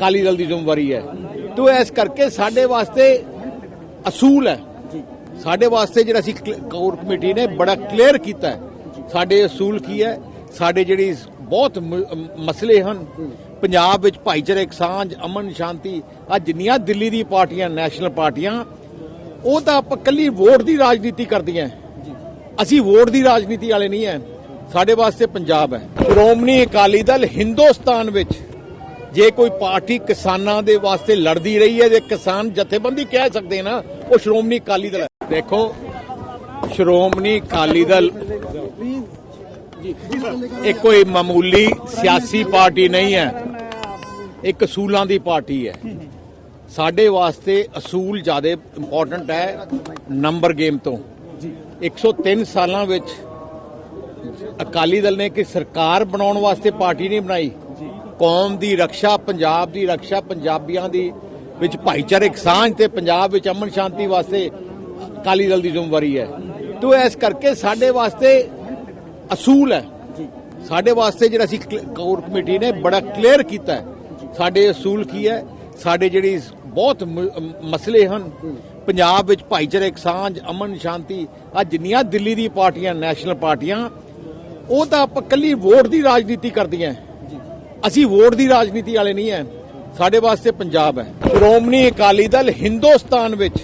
ਅਕਾਲੀ ਦਲ ਦੀ ਜ਼ਿੰਮੇਵਾਰੀ ਹੈ। ਤੋ ਇਸ ਕਰਕੇ ਸਾਡੇ ਵਾਸਤੇ ਅਸੂਲ ਹੈ। ਸਾਡੇ ਵਾਸਤੇ ਜਿਹੜਾ ਅਸੀਂ ਕੋਰ ਕਮੇਟੀ ਨੇ ਬੜਾ ਕਲੀਅਰ ਕੀਤਾ ਸਾਡੇ ਅਸੂਲ ਕੀ ਹੈ? ਸਾਡੇ ਜਿਹੜੀ ਬਹੁਤ ਮਸਲੇ ਹਨ। ਪੰਜਾਬ ਵਿੱਚ ਭਾਈਚਾਰਕ ਸਾਂਝ, ਅਮਨ, ਸ਼ਾਂਤੀ ਆ ਜਿੰਨੀਆਂ ਦਿੱਲੀ ਦੀ ਪਾਰਟੀਆਂ, ਨੈਸ਼ਨਲ ਪਾਰਟੀਆਂ, ਉਹ ਤਾਂ ਆਪਾਂ ਕੱਲੀ ਵੋਟ ਦੀ ਰਾਜਨੀਤੀ ਕਰਦੀਆਂ ਅਸੀਂ ਵੋਟ ਦੀ ਰਾਜਨੀਤੀ ਵਾਲੇ ਨਹੀਂ ਹੈ। ਸਾਡੇ ਵਾਸਤੇ ਪੰਜਾਬ ਹੈ। ਸ਼੍ਰੋਮਣੀ ਅਕਾਲੀ ਦਲ ਹਿੰਦੁਸਤਾਨ ਵਿੱਚ ਜੇ ਕੋਈ ਪਾਰਟੀ ਕਿਸਾਨਾਂ ਦੇ ਵਾਸਤੇ ਲੜਦੀ ਰਹੀ ਹੈ, ਜੇ ਕਿਸਾਨ ਜਥੇਬੰਦੀ ਕਹਿ ਸਕਦੇ ਨਾ, ਉਹ ਸ਼੍ਰੋਮਣੀ ਅਕਾਲੀ ਦਲ ਦੇਖੋ, ਸ਼੍ਰੋਮਣੀ ਅਕਾਲੀ ਦਲ ਇਹ ਕੋਈ ਮਾਮੂਲੀ ਸਿਆਸੀ ਪਾਰਟੀ ਨਹੀਂ ਹੈ। ਇੱਕ ਅਸੂਲਾਂ ਦੀ ਪਾਰਟੀ ਹੈ। ਸਾਡੇ ਵਾਸਤੇ ਅਸੂਲ ਜ਼ਿਆਦਾ ਇੰਪੋਰਟੈਂਟ ਹੈ ਨੰਬਰ ਗੇਮ ਤੋਂ। 103 ਸਾਲਾਂ ਵਿੱਚ ਅਕਾਲੀ ਦਲ ਨੇ ਕਿ ਸਰਕਾਰ ਬਣਾਉਣ ਵਾਸਤੇ ਪਾਰਟੀ ਨਹੀਂ ਬਣਾਈ। ਕੌਮ ਦੀ ਰੱਖਿਆ, ਪੰਜਾਬ ਦੀ ਰੱਖਿਆ, ਪੰਜਾਬੀਆਂ ਦੀ ਵਿੱਚ ਭਾਈਚਾਰਕ ਸਾਂਝ ਤੇ ਪੰਜਾਬ ਵਿੱਚ ਅਮਨ ਸ਼ਾਂਤੀ ਵਾਸਤੇ ਅਕਾਲੀ ਦਲ ਦੀ ਜ਼ਿੰਮੇਵਾਰੀ ਹੈ। ਤੋ ਇਸ ਕਰਕੇ ਸਾਡੇ ਵਾਸਤੇ ਅਸੂਲ ਹੈ। ਸਾਡੇ ਵਾਸਤੇ ਜਿਹੜਾ ਅਸੀਂ ਕੋਰ ਕਮੇਟੀ ਨੇ ਬੜਾ ਕਲੀਅਰ ਕੀਤਾ ਹੈ। ਸਾਡੇ ਅਸੂਲ ਕੀ ਹੈ? ਸਾਡੇ ਜਿਹੜੀ ਬਹੁਤ ਮਸਲੇ ਹਨ। ਪੰਜਾਬ ਵਿੱਚ ਭਾਈਚਾਰਕ ਸਾਂਝ, ਅਮਨ ਸ਼ਾਂਤੀ ਆ ਜਿੰਨੀਆਂ ਦਿੱਲੀ ਦੀ ਪਾਰਟੀਆਂ, ਨੈਸ਼ਨਲ ਪਾਰਟੀਆਂ, ਉਹ ਤਾਂ ਆਪਾਂ ਕੱਲੀ ਵੋਟ ਦੀ ਰਾਜਨੀਤੀ ਕਰਦੀਆਂ। ਅਸੀਂ ਵੋਟ ਦੀ ਰਾਜਨੀਤੀ ਵਾਲੇ ਨਹੀਂ ਹੈ ਸਾਡੇ ਵਾਸਤੇ ਪੰਜਾਬ ਹੈ ਸ਼੍ਰੋਮਣੀ ਅਕਾਲੀ ਦਲ ਹਿੰਦੁਸਤਾਨ ਵਿੱਚ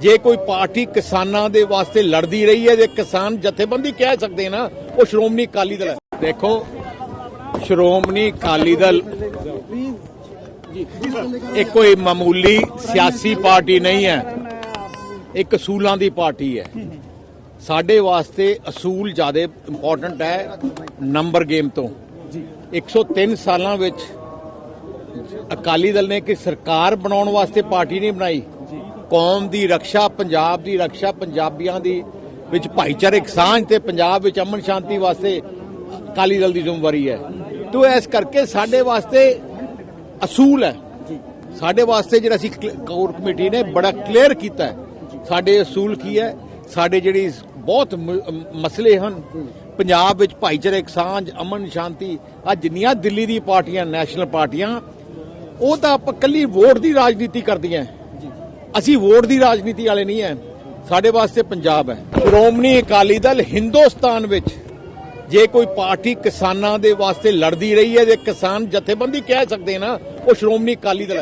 ਜੇ ਕੋਈ ਪਾਰਟੀ ਕਿਸਾਨਾਂ ਦੇ ਵਾਸਤੇ ਲੜਦੀ ਰਹੀ ਹੈ ਜੇ ਕਿਸਾਨ ਜਥੇਬੰਦੀ ਕਹਿ ਸਕਦੇ ਨਾ, ਉਹ ਸ਼੍ਰੋਮਣੀ ਅਕਾਲੀ ਦਲ ਹੈ ਦੇਖੋ, ਸ਼੍ਰੋਮਣੀ ਅਕਾਲੀ ਦਲ ਇਹ ਕੋਈ ਮਾਮੂਲੀ ਸਿਆਸੀ ਪਾਰਟੀ ਨਹੀਂ ਹੈ ਇੱਕ ਅਸੂਲਾਂ ਦੀ ਪਾਰਟੀ ਹੈ ਸਾਡੇ ਵਾਸਤੇ ਅਸੂਲ ਜ਼ਿਆਦਾ ਇੰਪੋਰਟੈਂਟ ਹੈ ਨੰਬਰ ਗੇਮ ਤੋਂ। 103 ਸਾਲਾਂ ਵਿੱਚ ਅਕਾਲੀ ਦਲ ਨੇ ਕਿ ਸਰਕਾਰ ਬਣਾਉਣ ਵਾਸਤੇ ਪਾਰਟੀ ਨਹੀਂ ਬਣਾਈ। ਕੌਮ ਦੀ ਰੱਖਿਆ ਪੰਜਾਬ ਦੀ ਰੱਖਿਆ ਪੰਜਾਬੀਆਂ ਦੀ ਵਿੱਚ ਭਾਈਚਾਰਕ ਸਾਂਝ ਤੇ ਪੰਜਾਬ ਵਿੱਚ ਅਮਨ ਸ਼ਾਂਤੀ ਵਾਸਤੇ ਅਕਾਲੀ ਦਲ ਦੀ ਜ਼ਿੰਮੇਵਾਰੀ ਹੈ। ਤੋ ਇਸ ਕਰਕੇ ਸਾਡੇ ਵਾਸਤੇ ਅਸੂਲ ਹੈ। ਸਾਡੇ ਵਾਸਤੇ ਜਿਹੜਾ ਅਸੀਂ ਕੋਰ ਕਮੇਟੀ ਨੇ ਬੜਾ ਕਲੀਅਰ ਕੀਤਾ ਹੈ। ਸਾਡੇ ਅਸੂਲ ਕੀ ਹੈ? ਸਾਡੇ ਜਿਹੜੀ ਬਹੁਤ ਮਸਲੇ ਹਨ। ਪੰਜਾਬ ਵਿੱਚ ਭਾਈਚਾਰਕ ਸਾਂਝ ਅਮਨ ਸ਼ਾਂਤੀ ਆ ਜਿੰਨੀਆਂ ਦਿੱਲੀ ਦੀ ਪਾਰਟੀਆਂ ਨੈਸ਼ਨਲ ਪਾਰਟੀਆਂ ਉਹ ਤਾਂ ਆਪਾਂ ਕੱਲੀ ਵੋਟ ਦੀ ਰਾਜਨੀਤੀ ਕਰਦੀਆਂ ਅਸੀਂ ਵੋਟ ਦੀ ਰਾਜਨੀਤੀ ਵਾਲੇ ਨਹੀਂ ਹੈ ਸਾਡੇ ਵਾਸਤੇ ਪੰਜਾਬ ਹੈ ਸ਼੍ਰੋਮਣੀ ਅਕਾਲੀ ਦਲ ਹਿੰਦੁਸਤਾਨ ਵਿੱਚ ਜੇ ਕੋਈ ਪਾਰਟੀ ਕਿਸਾਨਾਂ ਦੇ ਵਾਸਤੇ ਲੜਦੀ ਰਹੀ ਹੈ ਜੇ ਕਿਸਾਨ ਜਥੇਬੰਦੀ ਕਹਿ ਸਕਦੇ ਨਾ ਉਹ ਸ਼੍ਰੋਮਣੀ ਅਕਾਲੀ ਦਲ